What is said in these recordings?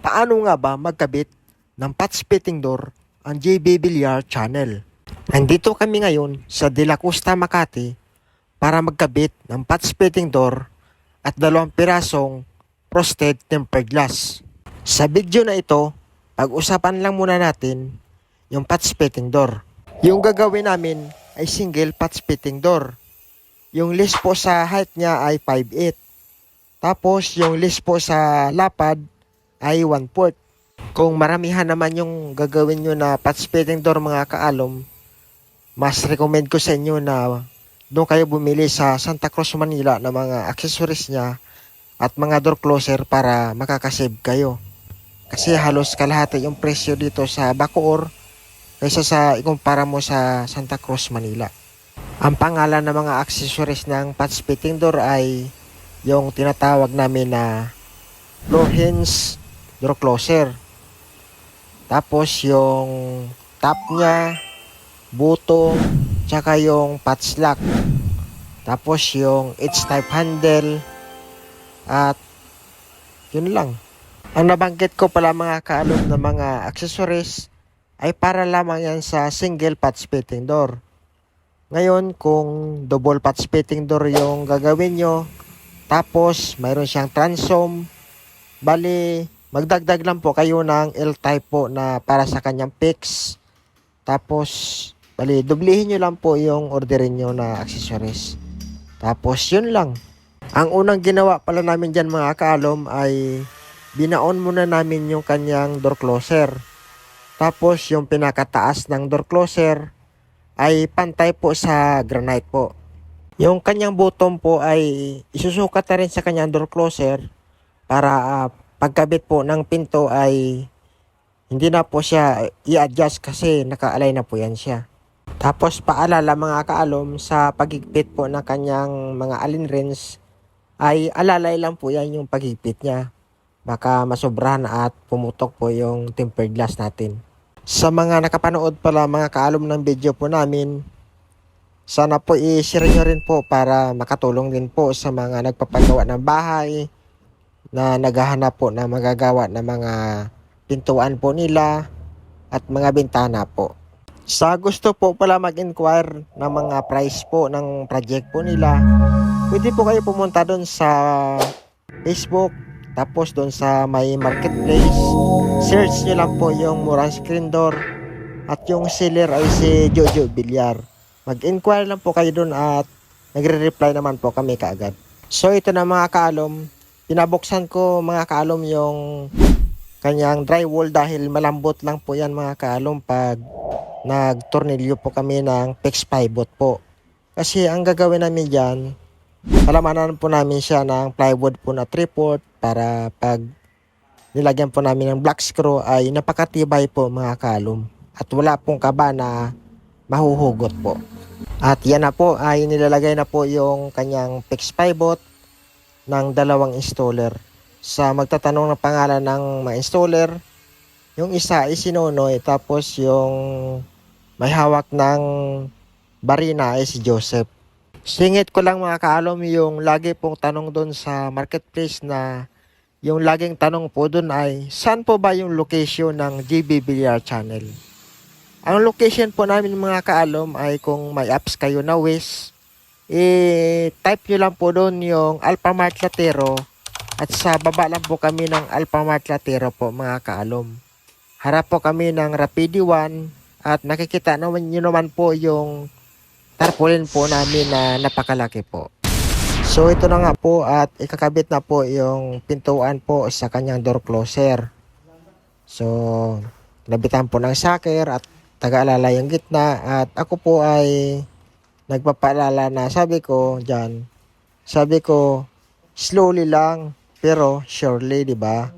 Paano nga ba magkabit ng patch fitting door ang JB Villar Channel? Nandito kami ngayon sa De La Costa, Makati para magkabit ng patch fitting door at dalawang pirasong frosted tempered glass. Sa video na ito, pag-usapan lang muna natin yung patch fitting door. Yung gagawin namin ay single patch fitting door. Yung list po sa height niya ay 5'8". Tapos yung list po sa lapad ay 1 port. Kung maramihan naman yung gagawin nyo na patch fitting door mga kaalom, mas recommend ko sa inyo na doon kayo bumili sa Santa Cruz, Manila ng mga accessories niya at mga door closer para makakasave kayo. Kasi halos kalahati yung presyo dito sa Bacoor kaysa sa ikumpara mo sa Santa Cruz, Manila. Ang pangalan ng mga accessories ng patch fitting door ay yung tinatawag namin na floor hinge door closer. Tapos yung top niya, butong, tsaka yung patch lock. Tapos yung H-type handle at yun lang. Ang nabanggit ko pala mga kaalog na mga accessories ay para lamang yan sa single patch fitting door. Ngayon, kung double patch fitting door yung gagawin nyo, tapos mayroon siyang transom, bali magdagdag lang po kayo ng L-type po na para sa kanyang fix. Tapos, bali, dublihin nyo lang po yung orderin nyo na accessories. Tapos, yun lang. Ang unang ginawa pala namin dyan mga kaalom ay binaon muna namin yung kanyang door closer. Tapos, yung pinakataas ng door closer ay pantay po sa granite po. Yung kanyang bottom po ay isusukat na rin sa kanyang door closer para ah, pagkabit po ng pinto ay hindi na po siya i-adjust kasi naka-align na po yan siya. Tapos paalala mga kaalom sa pagigpit po ng kanyang mga alin rings ay alalay lang po yan yung pagigpit niya. Baka masobrahan at pumutok po yung tempered glass natin. Sa mga nakapanood pala mga kaalom ng video po namin, sana po i-share nyo rin po para makatulong din po sa mga nagpapagawa ng bahay, na naghahanap po na magagawa ng mga pintuan po nila at mga bintana po. Sa gusto po pala mag-inquire ng mga price po ng project po nila, pwede po kayo pumunta doon sa Facebook, tapos doon sa may marketplace. Search nyo lang po yung Murang Screen Door at yung seller ay si Jojo Villar. Mag-inquire lang po kayo doon at nagre-reply naman po kami kaagad. So ito na mga kaalom, pinabuksan ko mga kaalom yung kanyang drywall dahil malambot lang po yan mga kaalom pag nagtornilyo po kami ng PEX pivot po. Kasi ang gagawin namin dyan, palamanan po namin siya ng plywood po na 3 port para pag nilagyan po namin ng black screw ay napakatibay po mga kalom at wala pong kaba na mahuhugot po. At yan na po ay nilalagay na po yung kanyang PEX pivot ng dalawang installer. Sa magtatanong ng pangalan ng mga installer, yung isa ay si Nonoy tapos yung may hawak ng barina ay si Joseph. Singit ko lang mga kaalom yung lagi pong tanong doon sa marketplace na yung laging tanong po doon ay saan po ba yung location ng GB Villar Channel? Ang location po namin mga kaalom ay kung may apps kayo na Waze, i-type nyo lang po doon yung Alphamart Latero at sa baba lang po kami ng Alphamart Latero po mga kaalom. Harap po kami ng Rapidi 1 at nakikita naman nyo naman po yung tarpaulin po namin na napakalaki po. So ito na nga po at ikakabit na po yung pintuan po sa kanyang door closer. So nabitan po ng saker at taga-alala yung gitna at ako po ay nagpapaalala na sabi ko dyan, sabi ko slowly lang pero surely, di ba?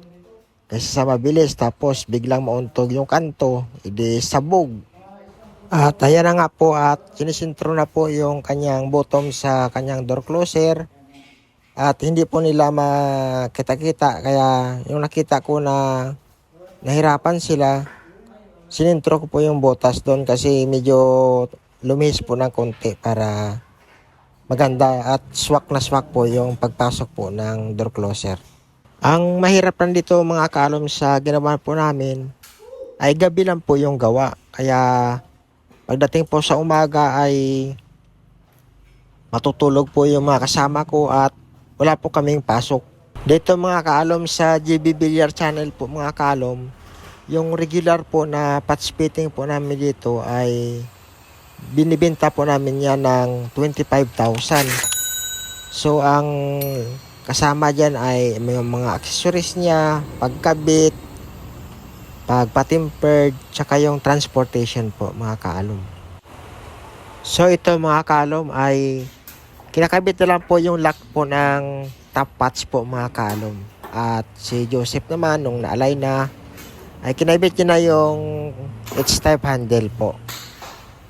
Kasi sa mabilis tapos biglang mauntog yung kanto, edi sabog. At ayan na nga po at sinisintro na po yung kanyang bottom sa kanyang door closer. At hindi po nila makita-kita kaya yung nakita ko na nahirapan sila, sinintro ko po yung botas doon kasi medyo lumihis po ng konti para maganda at swak na swak po yung pagpasok po ng door closer. Ang mahirap lang dito mga kaalom sa ginawa po namin ay gabi lang po yung gawa. Kaya pagdating po sa umaga ay matutulog po yung mga kasama ko at wala po kaming pasok. Dito mga kaalom sa JB Villar channel po mga kaalom, yung regular po na patch fitting po namin dito ay binibenta po namin yan ng 25,000. So ang kasama dyan ay may mga accessories niya, pagkabit, pagpatimpered, tsaka yung transportation po mga kaalom. So ito mga kaalom ay kinakabit na lang po yung lock po ng top patch po mga kaalom. At si Joseph naman nung naalay na ay kinabit niya na yung H-type handle po.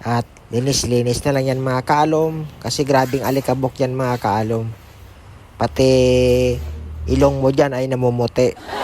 At linis-linis na lang yan mga kaalom kasi grabing alikabok yan mga kaalom. Pati ilong mo dyan ay namumuti.